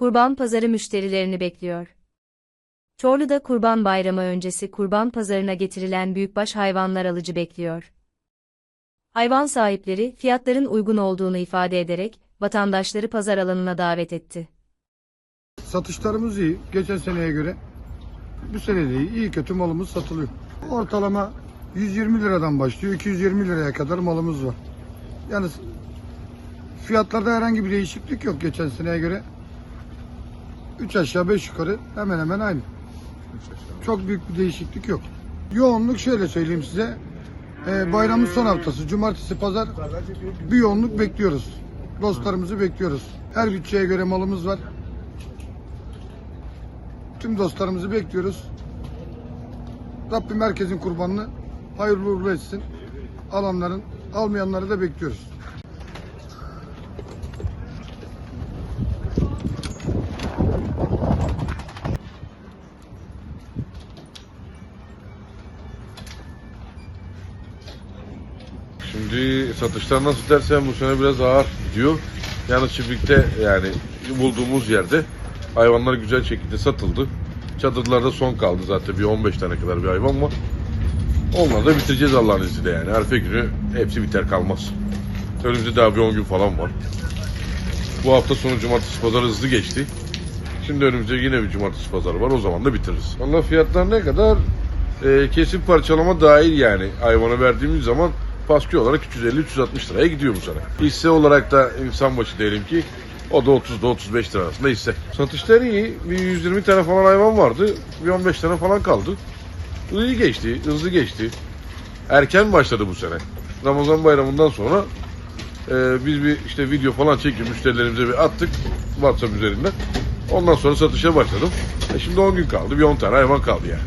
Kurban pazarı müşterilerini bekliyor. Çorlu'da Kurban Bayramı öncesi kurban pazarına getirilen büyükbaş hayvanlar alıcı bekliyor. Hayvan sahipleri fiyatların uygun olduğunu ifade ederek vatandaşları pazar alanına davet etti. Satışlarımız iyi. Geçen seneye göre bu sene de iyi. İyi kötü malımız satılıyor. Ortalama 120 liradan başlıyor. 220 liraya kadar malımız var. Yani fiyatlarda herhangi bir değişiklik yok geçen seneye göre. 3 aşağı 5 yukarı hemen hemen aynı. Çok büyük bir değişiklik yok. Yoğunluk şöyle söyleyeyim size. Ee, bayramın son haftası. Cumartesi, pazar bir yoğunluk bekliyoruz. Dostlarımızı bekliyoruz. Her bütçeye göre malımız var. Tüm dostlarımızı bekliyoruz. Rabbim herkesin kurbanını hayırlı uğurlu etsin. Alanların, almayanları da bekliyoruz. Şimdi satışlar nasıl dersen bu sene biraz ağır gidiyor. Yalnız çiftlikte yani bulduğumuz yerde hayvanlar güzel şekilde satıldı. Çadırlarda son kaldı zaten bir 15 tane kadar bir hayvan var. Onları da bitireceğiz Allah'ın izniyle yani. Arife günü hepsi biter kalmaz. Önümüzde daha bir 10 gün falan var. Bu hafta sonu cumartesi pazar hızlı geçti. Şimdi önümüzde yine bir cumartesi pazarı var. O zaman da bitiririz. Valla fiyatlar ne kadar? Ee, kesim parçalama dahil yani. Hayvana verdiğimiz zaman paskü olarak 350-360 liraya gidiyor bu sene. Hisse olarak da insan başı diyelim ki o da 30 da 35 lira arasında hisse. Satışları iyi. Bir 120 tane falan hayvan vardı. Bir 15 tane falan kaldı. İyi geçti, hızlı geçti. Erken başladı bu sene. Ramazan bayramından sonra e, biz bir işte video falan çekip müşterilerimize bir attık WhatsApp üzerinden. Ondan sonra satışa başladım. E şimdi 10 gün kaldı. Bir 10 tane hayvan kaldı yani.